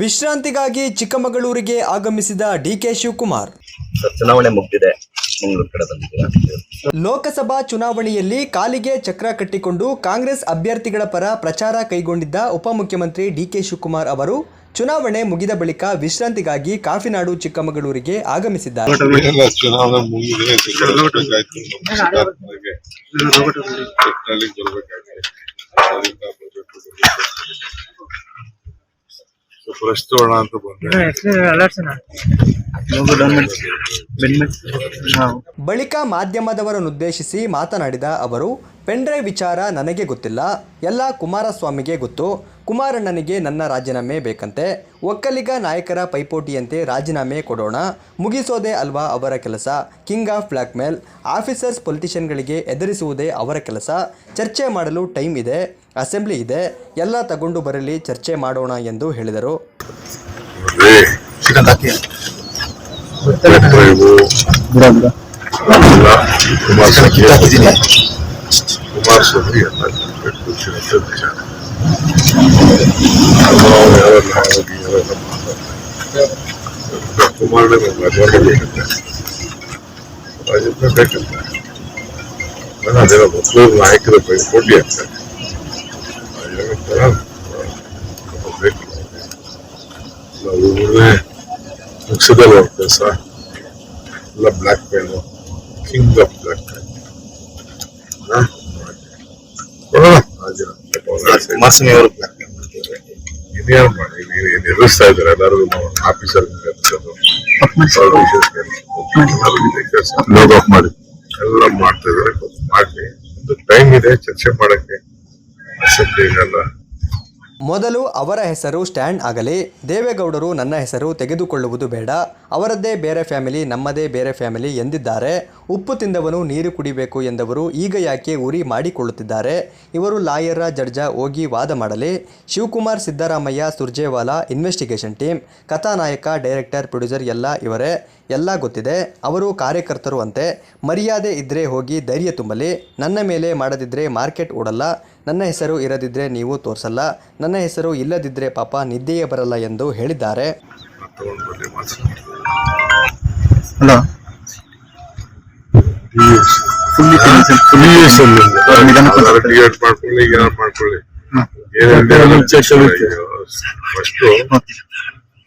ವಿಶ್ರಾಂತಿಗಾಗಿ ಚಿಕ್ಕಮಗಳೂರಿಗೆ ಆಗಮಿಸಿದ ಡಿಕೆ ಶಿವಕುಮಾರ್. ಚುನಾವಣೆ ಮುಗಿದಿದೆ. ಲೋಕಸಭಾ ಚುನಾವಣೆಯಲ್ಲಿ ಕಾಲಿಗೆ ಚಕ್ರ ಕಟ್ಟಿಕೊಂಡು ಕಾಂಗ್ರೆಸ್ ಅಭ್ಯರ್ಥಿಗಳ ಪರ ಪ್ರಚಾರ ಕೈಗೊಂಡಿದ್ದ ಉಪಮುಖ್ಯಮಂತ್ರಿ ಡಿಕೆ ಶಿವಕುಮಾರ್ ಅವರು ಚುನಾವಣೆ ಮುಗಿದ ಬಳಿಕ ವಿಶ್ರಾಂತಿಗಾಗಿ ಕಾಫಿನಾಡು ಚಿಕ್ಕಮಗಳೂರಿಗೆ ಆಗಮಿಸಿದ್ದಾರೆ. ಅಂತ ಬಂದೆ. ಬಳಿಕ ಮಾಧ್ಯಮದವರನ್ನುದ್ದೇಶಿಸಿ ಮಾತನಾಡಿದ ಅವರು ಪೆನ್ಡ್ರೈವ್ ವಿಚಾರ ನನಗೆ ಗೊತ್ತಿಲ್ಲ ಎಲ್ಲ ಕುಮಾರಸ್ವಾಮಿಗೆ ಗೊತ್ತು. ಕುಮಾರಣ್ಣನಿಗೆ ನನ್ನ ರಾಜೀನಾಮೆ ಬೇಕಂತೆ. ಒಕ್ಕಲಿಗ ನಾಯಕರ ಪೈಪೋಟಿಯಂತೆ ರಾಜೀನಾಮೆ ಕೊಡೋಣ. ಮುಗಿಸೋದೇ ಅಲ್ವಾ ಅವರ ಕೆಲಸ. King of blackmail. ಆಫೀಸರ್ಸ್ ಪೊಲಿಟಿಷಿಯನ್ಗಳಿಗೆ ಎದುರಿಸುವುದೇ ಅವರ ಕೆಲಸ. ಚರ್ಚೆ ಮಾಡಲು ಟೈಮ್ ಇದೆ ಅಸೆಂಬ್ಲಿ ಇದೆ. ಎಲ್ಲ ತಗೊಂಡು ಬರಲಿ ಚರ್ಚೆ ಮಾಡೋಣ ಎಂದು ಹೇಳಿದರು. ನೋಡ್ರಿ ಪೆನ್ಡ್ರೈವು ಎಲ್ಲ ಕುಮಾರಸ್ವಾಮಿ ಕುಮಾರಸ್ವಾಮಿ ಎಲ್ಲ ಕೂರ್ಸಿರೋಂಥ ವಿಚಾರ ನಾವು ಯಾರೆಲ್ಲ ಹೋಗಿ ಯಾರೆಲ್ಲ ಮಾತಾಡ್ತಾರೆ ಕುಮಾರಣ್ಣ ರಾಜೀನಾಮೆ ಬೇಕಂತೆ ರಾಜೀನಾಮೆ ಬೇಕಂತೆ ನಾನು ಅದೇನೋ ಮೊದಲು ನಾಯಕರ ಪೈಪೋಟಿ ಅಂತ ರಾಜೀನಾಮೆ ತರ ಬೇಕು ನಾವು ಒಳ್ಳೆ ಮುಗಿಸಿದಲ್ಲ ಅವ್ರ ಕೆಲಸ ಎಲ್ಲ ಬ್ಲ್ಯಾಕ್ ಮೇಲು ಕಿಂಗ್ ಆಫ್ ಬ್ಲ್ಯಾಕ್ ಕುಮಾರಸ್ವಾಮಿ ಅವರು ಇನ್ನೇನು ಮಾಡಿ ಇದ್ದಾರೆ ಎಲ್ಲರೂ ಆಫೀಸರ್ ಕೆಲಸ ಮಾಡಿ ಎಲ್ಲ ಮಾಡ್ತಾ ಇದ್ದಾರೆ ಮಾಡಿ ಒಂದು ಟೈಮ್ ಇದೆ ಚರ್ಚೆ ಮಾಡಕ್ಕೆ ಮೊದಲು ಅವರ ಹೆಸರು ಸ್ಟ್ಯಾಂಡ್ ಆಗಲಿ, ದೇವೇಗೌಡರು ನನ್ನ ಹೆಸರು ತೆಗೆದುಕೊಳ್ಳುವುದು ಬೇಡ, ಅವರದ್ದೇ ಬೇರೆ ಫ್ಯಾಮಿಲಿ, ನಮ್ಮದೇ ಬೇರೆ ಫ್ಯಾಮಿಲಿ ಎಂದಿದ್ದಾರೆ, ಉಪ್ಪು ತಿಂದವನು ನೀರು ಕುಡಿಬೇಕು ಎಂದವರು ಈಗ ಯಾಕೆ ಉರಿ ಮಾಡಿಕೊಳ್ಳುತ್ತಿದ್ದಾರೆ, ಇವರು ಲಾಯರ್ರ ಜಡ್ಜ ಹೋಗಿ ವಾದ ಮಾಡಲಿ, ಶಿವಕುಮಾರ್ ಸಿದ್ದರಾಮಯ್ಯ, ಸುರ್ಜೇವಾಲಾ ಇನ್ವೆಸ್ಟಿಗೇಷನ್ ಟೀಮ್ ಕಥಾನಾಯಕ ಡೈರೆಕ್ಟರ್ ಪ್ರೊಡ್ಯೂಸರ್ ಎಲ್ಲ ಇವರೇ, ಎಲ್ಲ ಗೊತ್ತಿದೆ, ಅವರು ಕಾರ್ಯಕರ್ತರು ಅಂತೆ, ಮರ್ಯಾದೆ ಇದ್ದರೆ ಹೋಗಿ ಧೈರ್ಯ ತುಂಬಲಿ, ನನ್ನ ಮೇಲೆ ಮಾಡದಿದ್ದರೆ ಮಾರ್ಕೆಟ್ ಓಡಲ್ಲ ನನ್ನ ಹೆಸರು ಇರದಿದ್ರೆ ನೀವು ತೋರಿಸಲ್ಲ ನನ್ನ ಹೆಸರು ಇಲ್ಲದಿದ್ರೆ ಪಾಪ ನಿದ್ದೆಯೇ ಬರಲ್ಲ ಎಂದು ಹೇಳಿದ್ದಾರೆ. ಫಸ್ಟ್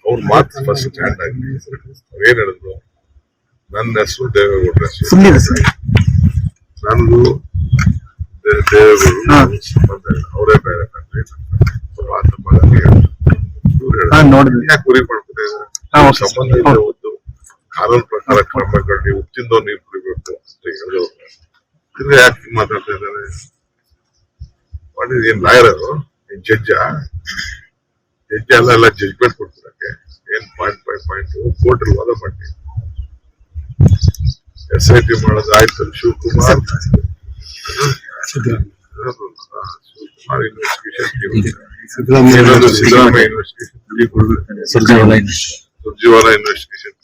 ಅವ್ರ ಮಾತು ಫಸ್ಟ್ ಸ್ಟ್ಯಾಂಡ್ ಆಗಿ ಏನ್ ಹೇಳಿದ್ರು? ನನ್ನ ಹೆಸರು ದೇವೇಗೌಡರ ಹೆಸರು ಅವರೇ ಬೇರೆ ನೋಡಿದ್ವಿ. ಯಾಕೆ ಗುರಿ ಹಾ, ಸಂಬಂಧ ಇಲ್ಲ ಒಂದು ಕಾನೂನು ಪ್ರಕಾರ ಕ್ರಮಗಳು ನೀವು ತಿಂದೋ ನೀರು ಕುಡಿಬೇಕು ಅಂತ ಹೇಳೋರು ತಿರ್ಗಾ ಯಾಕೆ ಮಾತಾಡ್ತಾ ಇದ್ದಾರೆ? ಮಾಡಿದ್ ಏನ್ ಲಾಯರ್ ಅದು? ಏನ್ ಜಡ್ಜ ಜಡ್ಜ್ ಎಲ್ಲ ಎಲ್ಲ ಜಡ್ಜ್ಮೆಂಟ್ ಕೊಡ್ತಾರೆ ಏನ್ ಪಾಯಿಂಟ್ ಬೈ ಪಾಯಿಂಟ್ ಕೋರ್ಟ್ ಅಲ್ಲಿ ವಾದ ಮಾಡಿ. ಎಸ್ ಐ ಟಿ ಮಾಡೋದು ಆಯ್ತು Shivakumar. Shivakumar investigation Siddaramaiah investigation Surjewala investigation